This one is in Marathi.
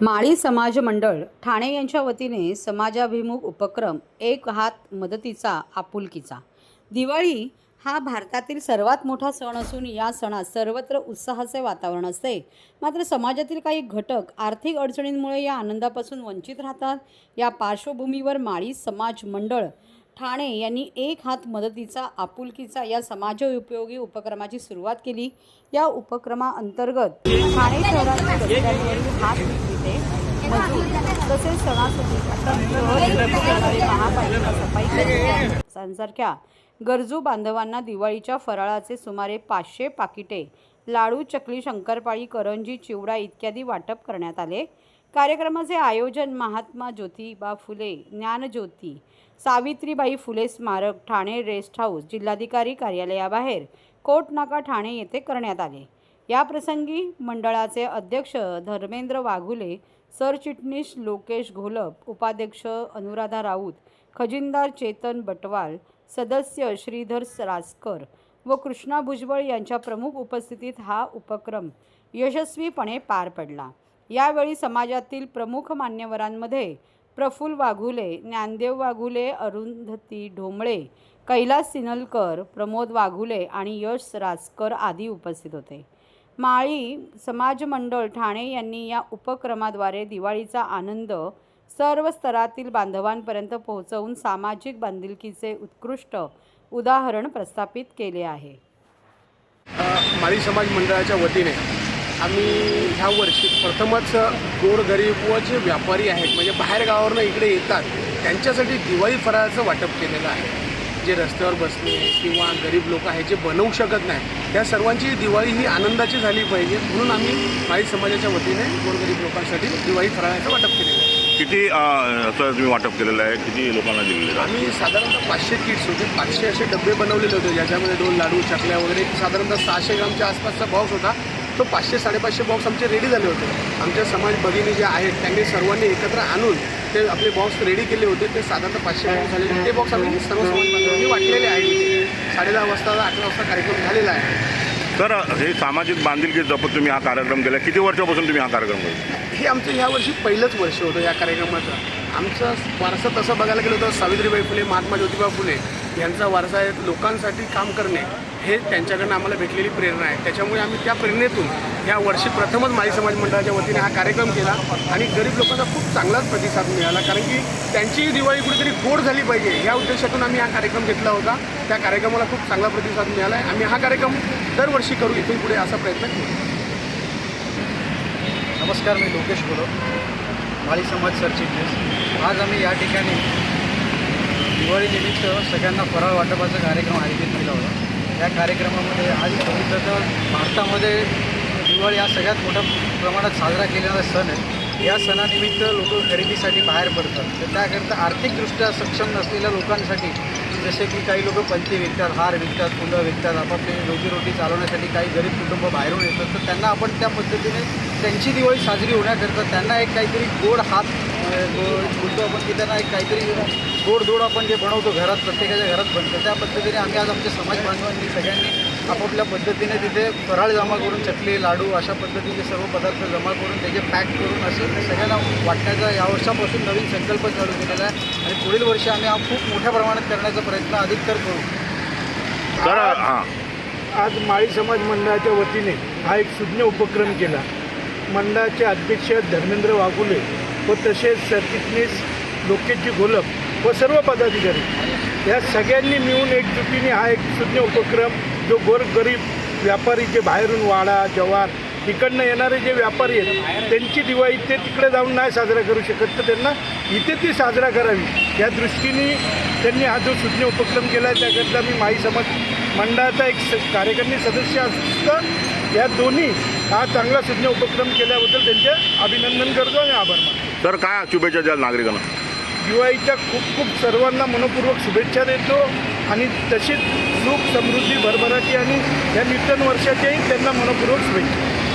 माळी समाज मंडळ ठाणे यांच्या वतीने समाजाभिमुख उपक्रम एक हात मदतीचा आपुलकीचा. दिवाळी हा भारतातील सर्वात मोठा सण असून या सणात सर्वत्र उत्साहाचे वातावरण असते. मात्र समाजातील काही घटक आर्थिक अडचणींमुळे या आनंदापासून वंचित राहतात. या पार्श्वभूमीवर माळी समाज मंडळ ठाणे यांनी एक हात मदतीचा आपुलकीचा या समाजोपयोगी उपक्रमाची सुरुवात केली. या उपक्रमाअंतर्गत ठाणे शहरातील रस्त्यांवरील हात विक्रेते मजूर तसेच सणासुदी महापालिका सफाई गरजू बांधवांना दिवाळीच्या फराळाचे सुमारे पाचशे पाकिटे लाडू चकली शंकरपाळी करंजी चिवडा इत्यादी वाटप करण्यात आले. कार्यक्रमाचे आयोजन महात्मा ज्योतिबा फुले ज्ञानज्योती सावित्रीबाई फुले स्मारक ठाणे रेस्ट हाऊस जिल्हाधिकारी कार्यालयाबाहेर कोटनाका ठाणे येथे करण्यात आले. या प्रसंगी मंडळाचे अध्यक्ष धर्मेंद्र वाघुले सरचिटणीस लोकेश घोलप उपाध्यक्ष अनुराधा राऊत खजिनदार चेतन बटवाल सदस्य श्रीधर रासकर व कृष्णा भुजबळ यांच्या प्रमुख उपस्थितीत हा उपक्रम यशस्वीपणे पार पडला. यावेळी समाजातील प्रमुख मान्यवरांमध्ये प्रफुल्ल वाघुले ज्ञानदेव वाघुले अरुंधती ढोमळे कैलास सिनलकर प्रमोद वाघुले आणि यश रासकर आदी उपस्थित होते. माळी समाज मंडळ ठाणे यांनी या उपक्रमाद्वारे दिवाळीचा आनंद सर्व स्तरातील बांधवांपर्यंत पोहोचवून सामाजिक बांधिलकीचे उत्कृष्ट उदाहरण प्रस्थापित केले आहे. माळी समाज मंडळाच्या वतीने आम्ही ह्या वर्षी प्रथमच गोरगरीब व जे व्यापारी आहेत म्हणजे बाहेर गावावरनं इकडे येतात त्यांच्यासाठी दिवाळी फराळाचं वाटप केलेलं आहे. जे रस्त्यावर बसले किंवा गरीब लोक आहेत जे बनवू शकत नाही त्या सर्वांची दिवाळी ही आनंदाची झाली पाहिजे. म्हणून आम्ही माळी समाजाच्या वतीने गोरगरीब लोकांसाठी दिवाळी फराळाचं वाटप केलेलं आहे. किती तुम्ही वाटप केलेलं आहे? किती लोकांना दिलेलं आहे? आम्ही साधारणतः पाचशे किट्स होते. पाचशे असे डबे बनवलेले होते ज्याच्यामध्ये दोन लाडू चकल्या वगैरे साधारणतः सहाशे ग्रामच्या आसपासचा बॉक्स होता. तो पाचशे साडेपाचशे बॉक्स आमचे रेडी झाले होते. आमच्या समाज भगिनी जे आहेत त्यांनी सर्वांनी एकत्र आणून ते आपले बॉक्स रेडी केले होते. ते साधारणतः पाचशे बॉक्स झाले. ते बॉक्स आम्ही सर्व समाज बांधवांनी वाटलेले आहेत साडे दहा वाजता अकरा वाजता कार्यक्रम झालेला आहे. तर हे सामाजिक बांधिलकी जपत तुम्ही हा कार्यक्रम केला. किती वर्षापासून तुम्ही हा कार्यक्रम करता? हे आमचं ह्या वर्षी पहिलंच वर्ष होतं या कार्यक्रमाचं. आमचं वारसा तसं बघायला गेलं तर सावित्रीबाई फुले महात्मा ज्योतिबा फुले यांचा वारसा आहे लोकांसाठी काम करणे. हे त्यांच्याकडनं आम्हाला भेटलेली प्रेरणा आहे. त्याच्यामुळे आम्ही त्या प्रेरणेतून या वर्षी प्रथमच माई समाज मंडळाच्या वतीने हा कार्यक्रम केला आणि गरीब लोकांना खूप चांगलाच प्रतिसाद मिळाला. कारण की त्यांचीही दिवाळी कुठेतरी गोड झाली पाहिजे या उद्देशातून आम्ही हा कार्यक्रम घेतला होता. त्या कार्यक्रमाला खूप चांगला प्रतिसाद मिळाला आहे. आम्ही हा कार्यक्रम दरवर्षी करू. इथून पुढे असा प्रयत्न करू. नमस्कार मी लोकेश बोलो माळी समाज सरचिटणीस आज आम्ही या ठिकाणी दिवाळीनिमित्त सगळ्यांना फराळ वाटपाचा कार्यक्रम आयोजित केला होता. या कार्यक्रमामध्ये आज बघितलं तर भारतामध्ये दिवाळी हा सगळ्यात मोठ्या प्रमाणात साजरा केलेला सण आहे. या सणानिमित्त लोक खरेदीसाठी बाहेर पडतात. तर त्याकरता आर्थिकदृष्ट्या सक्षम नसलेल्या लोकांसाठी जसे की काही लोक पंती विकतात हार विकतात फुलं विकतात आपापली रोजीरोटी चालवण्यासाठी काही गरीब कुटुंब बाहेरून येतात तर त्यांना आपण त्या पद्धतीने त्यांची दिवाळी साजरी होण्याकरता त्यांना एक काहीतरी गोड हात बोलतो आपण की त्यांना एक काहीतरी गोड दोड आपण जे बनवतो घरात प्रत्येकाच्या घरात बनतं. त्या पद्धतीने आम्ही आज आमच्या समाज बांधवांनी सगळ्यांनी आपापल्या पद्धतीने तिथे फराळ जमा करून चकली लाडू अशा पद्धतीचे सर्व पदार्थ जमा करून त्याचे पॅक करून असं सगळ्यांना वाटण्याचा या वर्षापासून नवीन संकल्प चालू केलेला आहे. आणि पुढील वर्षी आम्ही हा खूप मोठ्या प्रमाणात करण्याचा प्रयत्न करू. तर हां. आज माळी समाज मंडळाच्या वतीने हा एक सुज्ञ उपक्रम केला. मंडळाचे अध्यक्ष धर्मेंद्र वाघुले व तसेच सरचिटणीस लोकेशजी घोलप व सर्व पदाधिकारी. या सगळ्यांनी मिळून एकजुटीने हा एक शून्य उपक्रम जो गोरगरीब व्यापारी जे बाहेरून वाडा जवार तिकडनं येणारे जे व्यापारी आहेत त्यांची दिवाळी ते तिकडे जाऊन नाही साजरा करू शकत. तर त्यांना इथे ती साजरा करावी. या दृष्टीने त्यांनी हा जो शून्य उपक्रम केला आहे त्याकरता मी माई समाज मंडळाचा एक स सदस्य असतं. या दोन्ही हा चांगला सुज्ञ उपक्रम केल्याबद्दल त्यांचे अभिनंदन करतो आणि आभार मानतो. तर काय शुभेच्छा द्याल नागरिकांना? दिवाळीच्या खूप खूप सर्वांना मनपूर्वक शुभेच्छा देतो आणि तशीच सुख समृद्धी भरभराटी आणि या नूतन वर्षाच्याही त्यांना मनपूर्वक शुभेच्छा.